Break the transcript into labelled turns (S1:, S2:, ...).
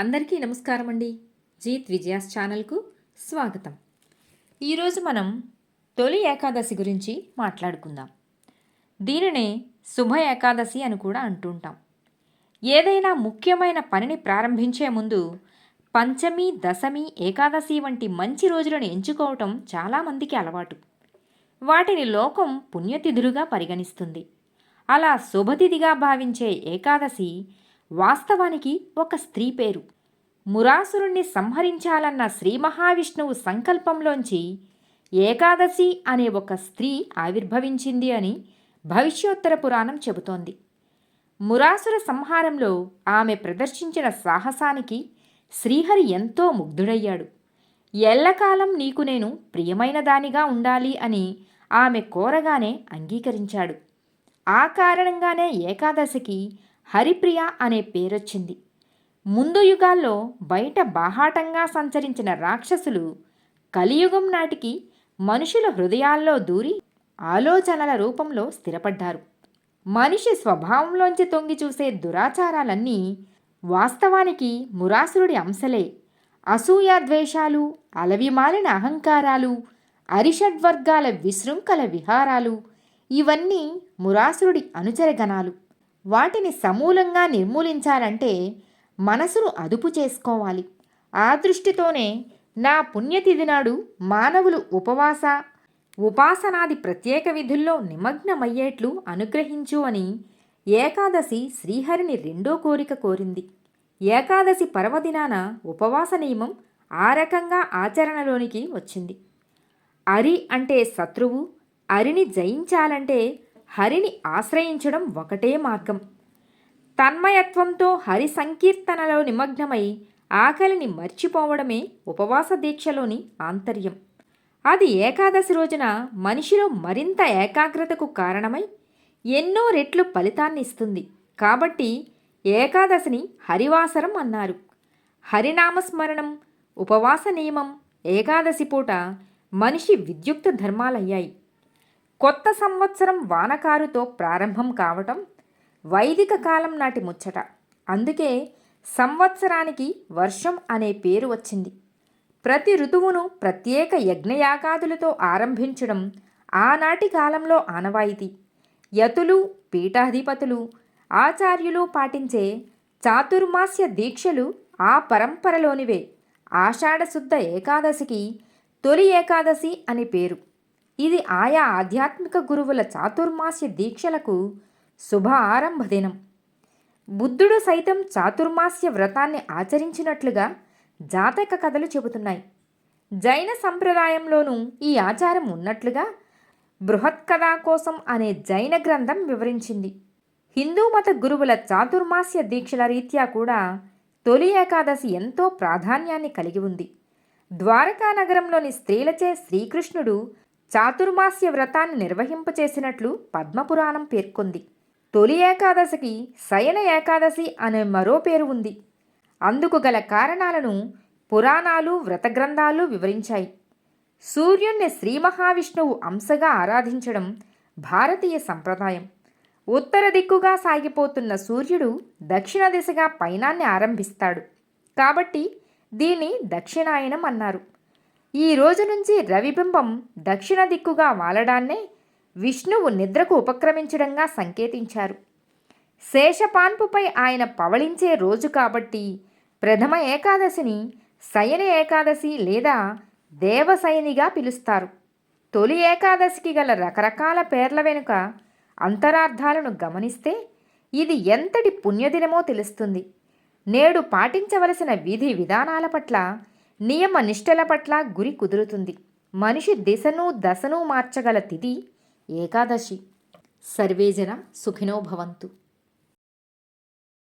S1: అందరికీ నమస్కారం అండి జీత్ విజయాస్ ఛానల్కు స్వాగతం. ఈరోజు మనం తొలి ఏకాదశి గురించి మాట్లాడుకుందాం. దీనినే శుభ ఏకాదశి అని కూడా అంటుంటాం. ఏదైనా ముఖ్యమైన పనిని ప్రారంభించే ముందు పంచమి దశమి ఏకాదశి వంటి మంచి రోజులను ఎంచుకోవటం చాలామందికి అలవాటు. వాటిని లోకం పుణ్యతిథులుగా పరిగణిస్తుంది. అలా శుభతిథిగా భావించే ఏకాదశి వాస్తవానికి ఒక స్త్రీ పేరు. మురాసురుణ్ణి సంహరించాలన్న శ్రీ మహావిష్ణువు సంకల్పంలోంచి ఏకాదశి అనే ఒక స్త్రీ ఆవిర్భవించింది అని భవిష్యోత్తర పురాణం చెబుతోంది. మురాసుర సంహారంలో ఆమె ప్రదర్శించిన సాహసానికి శ్రీహరి ఎంతో ముగ్ధుడయ్యాడు. ఎల్లకాలం నీకు నేను ప్రియమైన దానిగా ఉండాలి అని ఆమె కోరగానే అంగీకరించాడు. ఆ కారణంగానే ఏకాదశికి హరిప్రియ అనే పేరొచ్చింది. ముందు యుగాల్లో బయట బాహాటంగా సంచరించిన రాక్షసులు కలియుగం నాటికి మనుషుల హృదయాల్లో దూరి ఆలోచనల రూపంలో స్థిరపడ్డారు. మనిషి స్వభావంలోంచి తొంగి చూసే దురాచారాలన్నీ వాస్తవానికి మురాసురుడి అంశలే. అసూయ ద్వేషాలు అలవిమాలిన అహంకారాలు అరిషడ్వర్గాల విశృంఖల విహారాలు ఇవన్నీ మురాసురుడి అనుచరగణాలు. వాటిని సమూలంగా నిర్మూలించాలంటే మనసును అదుపు చేసుకోవాలి. ఆ దృష్టితోనే నా పుణ్యతిథి నాడు మానవులు ఉపవాస ఉపాసనాది ప్రత్యేక విధుల్లో నిమగ్నమయ్యేట్లు అనుగ్రహించు అని ఏకాదశి శ్రీహరిని రెండో కోరిక కోరింది. ఏకాదశి పర్వదినాన ఉపవాస నియమం ఆ రకంగా ఆచరణలోనికి వచ్చింది. అరి అంటే శత్రువు అరిని జయించాలంటే హరిని ఆశ్రయించడం ఒకటే మార్గం. తన్మయత్వంతో హరి సంకీర్తనలో నిమగ్నమై ఆకలిని మర్చిపోవడమే ఉపవాస దీక్షలోని ఆంతర్యం. అది ఏకాదశి రోజున మనిషిలో మరింత ఏకాగ్రతకు కారణమై ఎన్నో రెట్లు ఫలితాన్ని ఇస్తుంది. కాబట్టి ఏకాదశిని హరివాసరం అన్నారు. హరినామస్మరణం ఉపవాస నియమం ఏకాదశి పూట మనిషి విద్యుక్త ధర్మాలయ్యాయి. కొత్త సంవత్సరం వానకారుతో ప్రారంభం కావటం వైదిక కాలం నాటి ముచ్చట. అందుకే సంవత్సరానికి వర్షం అనే పేరు వచ్చింది. ప్రతి ఋతువును ప్రత్యేక యజ్ఞయాగాదులతో ఆరంభించడం ఆనాటి కాలంలో ఆనవాయితీ. యతులు పీఠాధిపతులు ఆచార్యులు పాటించే చాతుర్మాస్య దీక్షలు ఆ పరంపరలోనివే. ఆషాఢశుద్ధ ఏకాదశికి తొలి ఏకాదశి అని పేరు. ఇది ఆయా ఆధ్యాత్మిక గురువుల చాతుర్మాస్య దీక్షలకు శుభ ఆరంభ దినం బుద్ధుడు సైతం చాతుర్మాస్య వ్రతాన్ని ఆచరించినట్లుగా జాతక కథలు చెబుతున్నాయి. జైన సంప్రదాయంలోనూ ఈ ఆచారం ఉన్నట్లుగా బృహత్కథా కోసం అనే జైన గ్రంథం వివరించింది. హిందూ మత గురువుల చాతుర్మాస్య దీక్షల రీత్యా కూడా తొలి ఏకాదశి ఎంతో ప్రాధాన్యాన్ని కలిగి ఉంది. ద్వారకా నగరంలోని స్త్రీలచే శ్రీకృష్ణుడు చాతుర్మాస్య వ్రతాన్ని నిర్వహింపచేసినట్లు పద్మపురాణం పేర్కొంది. తొలి ఏకాదశికి శయన ఏకాదశి అనే మరో పేరు ఉంది. అందుకు గల కారణాలను పురాణాలు వ్రతగ్రంథాలు వివరించాయి. సూర్యుణ్ణి శ్రీ మహావిష్ణువు అంశగా ఆరాధించడం భారతీయ సంప్రదాయం. ఉత్తర దిక్కుగా సాగిపోతున్న సూర్యుడు దక్షిణ దిశగా పయనాన్ని ఆరంభిస్తాడు. కాబట్టి దీన్ని దక్షిణాయనం అన్నారు. ఈ రోజు నుంచి రవిబింబం దక్షిణ దిక్కుగా వాలడాన్నే విష్ణువు నిద్రకు ఉపక్రమించడంగా సంకేతించారు. శేషపాన్పుపై ఆయన పవళించే రోజు కాబట్టి ప్రథమ ఏకాదశిని శయన ఏకాదశి లేదా దేవశయనిగా పిలుస్తారు. తొలి ఏకాదశికి గల రకరకాల పేర్ల వెనుక అంతరార్థాలను గమనిస్తే ఇది ఎంతటి పుణ్యదినమో తెలుస్తుంది. నేడు పాటించవలసిన విధి విధానాల పట్ల నియమ నిష్టల పట్ల గురి కుదురుతుంది. మనిషి దిశను దశను మార్చగల తిథి ఏకాదశి. సర్వేజన సుఖినో భవంతు.